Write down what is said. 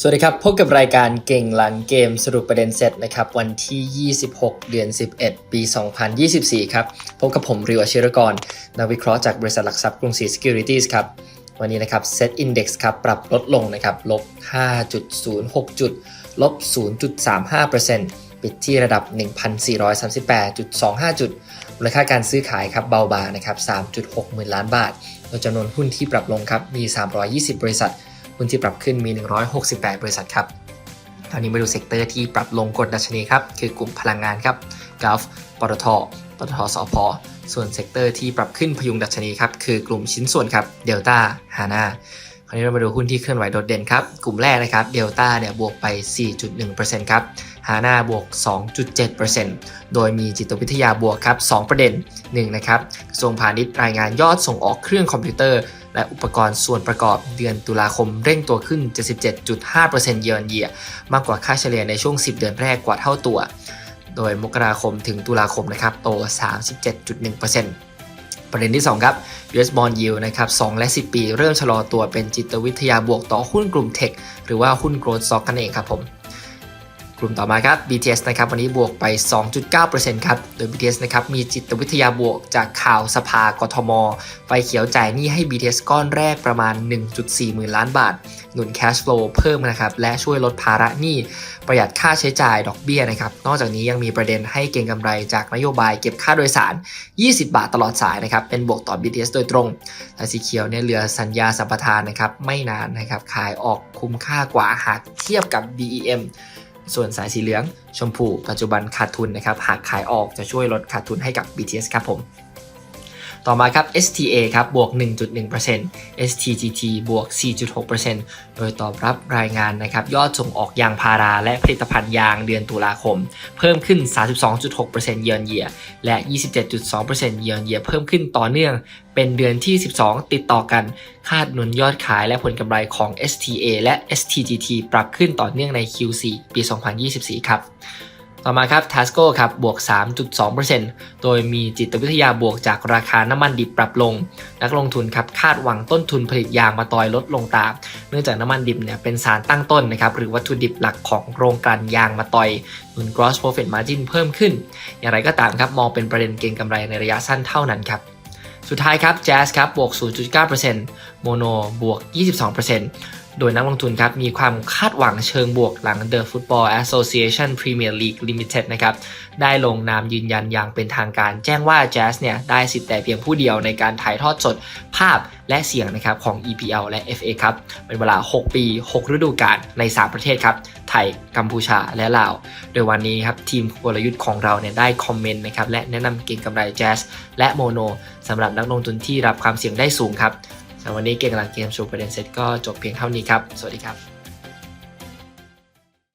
สวัสดีครับ พบกับรายการเก่งหลังเกมสรุปประเด็นเสร็จนะครับ วันที่ 26 เดือน 11 ปี 2024 ครับ พบกับผมริวชิรกร นักวิเคราะห์จากบริษัทหลักทรัพย์กรุงศรี Securities ครับ วันนี้นะครับ Set Index ครับ ปรับลดลงนะครับ ลบ 5.06 จุด ลบ 0.35%ปิดที่ระดับ 1,438.25 จุด มูลค่าการซื้อขายครับเบาบางนะครับ 3.6 หมื่นล้านบาทโดยจำนวนหุ้นที่ปรับลงครับมี 320 บริษัท หุ้นที่ปรับขึ้นมี 168 บริษัทครับคราวนี้มาดูเซกเตอร์ที่ปรับลงกดดัชนีครับ คือกลุ่มพลังงานครับก u ฟปตทปตทสพส่วนเซกเตอร์ที่ปรับขึ้นพยุงดัชนีครับ คือกลุ่มชิ้นส่วนครับเดลต้าฮาน่า คราวนี้เรามาดูหุ้นที่เคลื่อนไหวโดดเด่นครับ กลุ่มแรกนะครับเดลต้าเนี่ยบวกไป 4.1%ครับฮาน่าบวก 2.7%โดยมีจิตวิทยาบวกครับ 2 ประเด็น 1 นะครับกระทรวงพาณิชย์รายงานยอดส่งออกเครื่องคอมพิวเตอร์ และอุปกรณ์ส่วนประกอบเดือนตุลาคมเร่งตัวขึ้น 77.5%เยือนเยียมากกว่าค่าเฉลี่ยในช่วง 10 เดือนแรกกว่าเท่าตัว โดยมกราคมถึงตุลาคมนะครับโต 37.1% ประเด็นที่ 2 ครับ US Bond Yield นะครับ2และ 10 ปี เริ่มชะลอตัวเป็นจิตวิทยาบวกต่อหุ้นกลุ่มเทคหรือว่าหุ้นโกลด์ซ็อกกันเองครับผม กลุ่มต่อมาครับ BTS นะครับวันนี้บวกไป 2.9%ครับ โดย BTS นะครับมีจิตวิทยาบวกจากข่าวสภากทม ไฟเขียวจ่ายหนี้ให้ BTS ก้อนแรกประมาณ 1.4 หมื่นล้านบาท หนุน cash flow เพิ่มนะครับ และช่วยลดภาระหนี้ประหยัดค่าใช้จ่ายดอกเบี้ยนะครับ นอกจากนี้ยังมีประเด็นให้เก็งกำไรจากนโยบายเก็บค่าโดยสาร 20 บาทตลอดสายนะครับ เป็นบวกต่อ BTS โดยตรงแต่สีเขียวเนี่ยเหลือสัญญาสัมปทานนะครับไม่นานนะครับขายออกคุ้มค่ากว่าหากเทียบกับ BEM ส่วนสายสีเหลืองชมพูปัจจุบันขาดทุนนะครับหากขายออกจะช่วยลดขาดทุนให้กับ BTS ครับผม ต่อมาครับ STA ครับบวก 1.1% STGT บวก 4.6%โดยตอบรับรายงานนะครับยอดส่งออกยางพาราและผลิตภัณฑ์ยางเดือนตุลาคม เพิ่มขึ้น 32.6%เยือนเยียและ 27.2%เยือนเยียเพิ่มขึ้นต่อเนื่องเป็นเดือนที่ 12 ติดต่อกัน คาดหนุนยอดขายและผลกำไรของ STA และ STGT ปรับขึ้นต่อเนื่องใน Q4 ปี 2024 ครับ ต่อมาครับ Tasco ครับบวก 3.2%โดยมีจิตวิทยาบวกจากราคาน้ำมันดิบปรับลง นักลงทุนครับคาดหวังต้นทุนผลิตยางมาตอยลดลงตาม เนื่องจากน้ำมันดิบเนี่ยเป็นสารตั้งต้นนะครับหรือวัตถุดิบหลักของโรงกลั่นยางมาตอยหนุน gross profit margin เพิ่มขึ้น อย่างไรก็ตามครับมองเป็นประเด็นเก็งกำไรในระยะสั้นเท่านั้นครับสุดท้ายครับ Jazz ครับบวก 0.9% Mono บวก 22% โดยนักลงทุนครับมีความคาดหวังเชิงบวกหลัง The Football Association Premier League Limited นะครับได้ลงนามยืนยันอย่างเป็นทางการแจ้งว่า Jazz เนี่ยได้สิทธิ์แต่เพียงผู้เดียวในการถ่ายทอดสดภาพและเสียงนะครับของ EPL และ FA ครับเป็นเวลา 6 ปี 6 ฤดูกาลใน 3 ประเทศครับ ไทย กัมพูชาและลาว โดยวันนี้ครับทีมกลยุทธ์ของเราเนี่ยได้คอมเมนต์นะครับและแนะนำเก่งกำไร Jazz และโมโนสำหรับนักลงทุนที่รับความเสี่ยงได้สูงครับ วันนี้เก่งหลังเกมโชว์ประเด็นเสร็จก็จบเพียงเท่านี้ครับ สวัสดีครับ